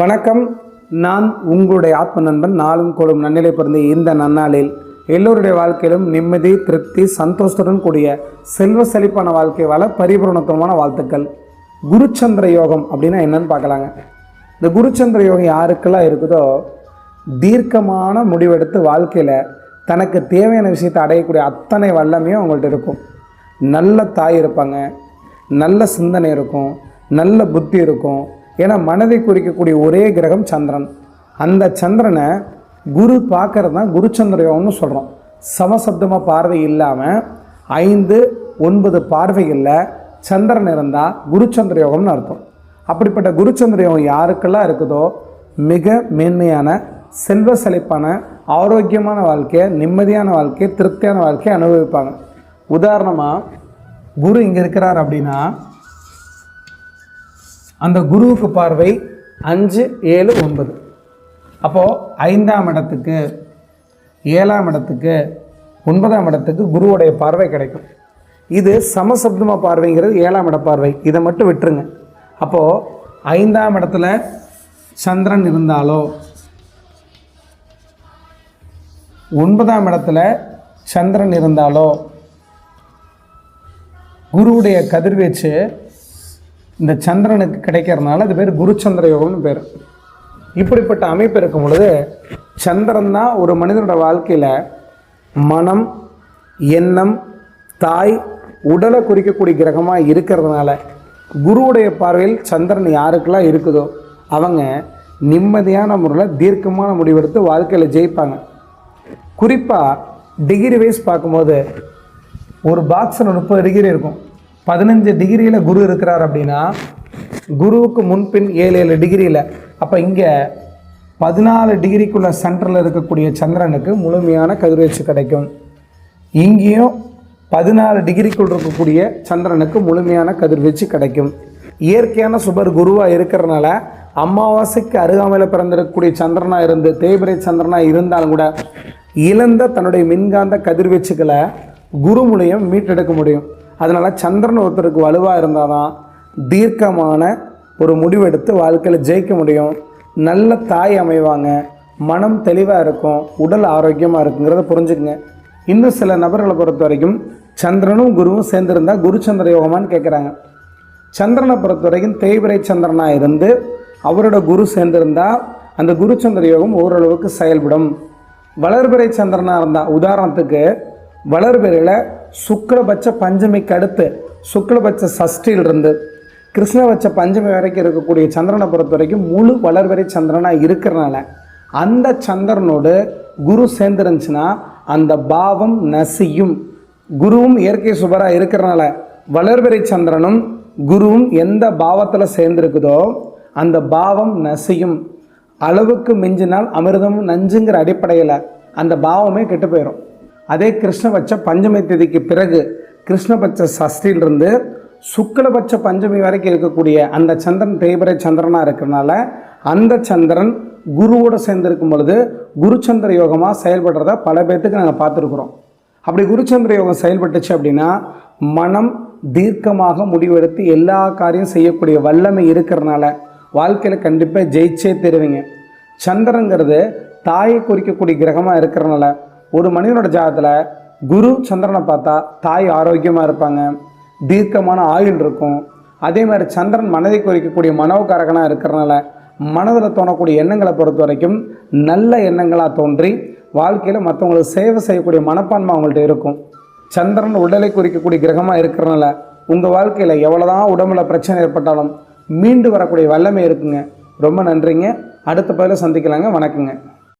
வணக்கம். நான் உங்களுடைய ஆத்ம நண்பன் நாளும் கோளும் நன்னிலை பிறந்த இந்த நன்னாளில் எல்லோருடைய வாழ்க்கையிலும் நிம்மதி திருப்தி சந்தோஷத்துடன் கூடிய செல்வ செழிப்பான வாழ்க்கை வாழ பரிபூரணத்துவமான வாழ்த்துக்கள். குருச்சந்திர யோகம் அப்படின்னா என்னன்னு பார்க்கலாங்க. இந்த குருச்சந்திர யோகம் யாருக்கெல்லாம் இருக்குதோ தீர்க்கமான முடிவெடுத்து வாழ்க்கையில் தனக்கு தேவையான விஷயத்தை அடையக்கூடிய அத்தனை வல்லமையும் அவங்கள்ட்ட இருக்கும். நல்ல தாய் இருப்பாங்க. நல்ல சிந்தனை இருக்கும். நல்ல புத்தி இருக்கும். ஏன்னா மனதை குறிக்கக்கூடிய ஒரே கிரகம் சந்திரன். அந்த சந்திரனை குரு பார்க்கறது தான் குருச்சந்திர யோகம்னு சொல்கிறோம் சமசப்தமாக பார்வை இல்லாமல் ஐந்து ஒன்பது பார்வைகளில் சந்திரன் இருந்தால் குருச்சந்திர யோகம்னு அர்த்தம். அப்படிப்பட்ட குருச்சந்திர யோகம் யாருக்கெல்லாம் இருக்குதோ மிக மேன்மையான செல்வ செழிப்பான ஆரோக்கியமான வாழ்க்கையை நிம்மதியான வாழ்க்கையை திருப்தியான வாழ்க்கையை அனுபவிப்பாங்க. உதாரணமாக குரு இங்கே இருக்கிறார் அப்படின்னா அந்த குருவுக்கு பார்வை அஞ்சு ஏழு ஒன்பது. அப்போது ஐந்தாம் இடத்துக்கு ஏழாம் இடத்துக்கு ஒன்பதாம் இடத்துக்கு குருவுடைய பார்வை கிடைக்கும். இது சமசப்தம பார்வைங்கிறது ஏழாம் இட பார்வை. இதை மட்டும் விட்டுருங்க. அப்போது ஐந்தாம் இடத்துல சந்திரன் இருந்தாலோ ஒன்பதாம் இடத்துல சந்திரன் இருந்தாலோ குருவுடைய கதிர்வீச்சு இந்த சந்திரனுக்கு கிடைக்கிறதுனால அது பேர் குருச்சந்திர யோகம்னு பேர். இப்படிப்பட்ட அமைப்பு இருக்கும் பொழுது சந்திரன் தான் ஒரு மனிதனோட வாழ்க்கையில் மனம் எண்ணம் தாய் உடலை குறிக்கக்கூடிய கிரகமாக இருக்கிறதுனால குருவுடைய பார்வையில் சந்திரன் யாருக்கெல்லாம் இருக்குதோ அவங்க நிம்மதியான முறையில் தீர்க்கமான முடிவெடுத்து வாழ்க்கையில் ஜெயிப்பாங்க. குறிப்பாக டிகிரி வைஸ் பார்க்கும்போது ஒரு பாக்ஸில் முப்பது டிகிரி இருக்கும். பதினஞ்சு டிகிரியில் குரு இருக்கிறார் அப்படின்னா குருவுக்கு முன்பின் ஏழு ஏழு டிகிரியில். அப்போ இங்கே பதினாலு டிகிரிக்குள்ள சென்டரில் இருக்கக்கூடிய சந்திரனுக்கு முழுமையான கதிர்வீச்சு கிடைக்கும். இங்கேயும் பதினாலு டிகிரிக்குள் இருக்கக்கூடிய சந்திரனுக்கு முழுமையான கதிர்வீச்சு கிடைக்கும். இயற்கையான சுபர் குருவாக இருக்கிறனால அமாவாசைக்கு அருகாமையில் பிறந்திருக்கக்கூடிய சந்திரனாக இருந்து தேய்பிரை சந்திரனாக இருந்தாலும் கூட இழந்த தன்னுடைய மின்காந்த கதிர்வீச்சுகளை குரு மூலியம் மீட்டெடுக்க முடியும். அதனால் சந்திரன் ஒருத்தருக்கு வலுவாக இருந்தால் தான் தீர்க்கமான ஒரு முடிவெடுத்து வாழ்க்கையில் ஜெயிக்க முடியும். நல்ல தாய் அமைவாங்க. மனம் தெளிவாக இருக்கும். உடல் ஆரோக்கியமாக இருக்குங்கிறத புரிஞ்சுக்குங்க. இன்னும் சில நபர்களை பொறுத்த வரைக்கும் சந்திரனும் குருவும் சேர்ந்திருந்தா குரு சந்திர யோகமான்னு கேட்குறாங்க சந்திரனை பொறுத்த வரைக்கும் தேய்பிரை சந்திரனாக இருந்து அவரோட குரு சேர்ந்திருந்தால் அந்த குரு சந்திர யோகம் ஓரளவுக்கு செயல்படும். வளர்பிறை சந்திரனாக இருந்தால் உதாரணத்துக்கு வளர்பிறையில் சுக்லபட்ச பஞ்சமிக்கு அடுத்து சுக்லபட்ச சஷ்டியிலிருந்து கிருஷ்ணபட்ச பஞ்சமி வரைக்கும் இருக்கக்கூடிய சந்திரனை பொறுத்த வரைக்கும் முழு வளர்வரை சந்திரனாக இருக்கிறனால அந்த சந்திரனோடு குரு சேர்ந்துருந்துச்சுன்னா அந்த பாவம் நசியும். குருவும் இயற்கை சுபராக இருக்கிறனால வளர்வரை சந்திரனும் குருவும் எந்த பாவத்தில் சேர்ந்துருக்குதோ அந்த பாவம் நசியும். அளவுக்கு மிஞ்சினால் அமிர்தம் நஞ்சுங்கிற அடிப்படையில் அந்த பாவமே கெட்டு போயிடும் அதே கிருஷ்ணபட்ச பஞ்சமி தேதிக்கு பிறகு கிருஷ்ணபட்ச சஷ்டியிலிருந்து சுக்லபட்ச பஞ்சமி வரைக்கும் இருக்கக்கூடிய அந்த சந்திரன் தேய்பிரை சந்திரனாக இருக்கிறனால அந்த சந்திரன் குருவோடு சேர்ந்திருக்கும் பொழுது குருச்சந்திர யோகமாக செயல்படுறத பல பேர்த்துக்கு நாங்கள் பார்த்துருக்குறோம். அப்படி குருச்சந்திர யோகம் செயல்பட்டுச்சு அப்படின்னா மனம் தீர்க்கமாக முடிவெடுத்து எல்லா காரியம் செய்யக்கூடிய வல்லமை இருக்கிறனால வாழ்க்கையில் கண்டிப்பாக ஜெயிச்சே தருவீங்க. சந்திரங்கிறது தாயை குறிக்கக்கூடிய கிரகமாக இருக்கிறனால ஒரு மனிதனோட ஜாதத்தில் குரு சந்திரனை பார்த்தா தாய் ஆரோக்கியமாக இருப்பாங்க தீர்க்கமான ஆயுள் இருக்கும். அதே மாதிரி சந்திரன் மனதை குறிக்கக்கூடிய மனோகாரகனாக இருக்கிறனால மனதில் தோணக்கூடிய எண்ணங்களை பொறுத்த வரைக்கும் நல்ல எண்ணங்களாக தோன்றி வாழ்க்கையில் மற்றவங்களுக்கு சேவை செய்யக்கூடிய மனப்பான்மை அவங்கள்ட்ட இருக்கும். சந்திரன் உடலை குறிக்கக்கூடிய கிரகமாக இருக்கிறனால உங்கள் வாழ்க்கையில் எவ்வளோதான் உடம்புல பிரச்சனை ஏற்பட்டாலும் மீண்டு வரக்கூடிய வல்லமை இருக்குங்க. ரொம்ப நன்றிங்க. அடுத்த பதில சந்திக்கலாங்க. வணக்கங்க.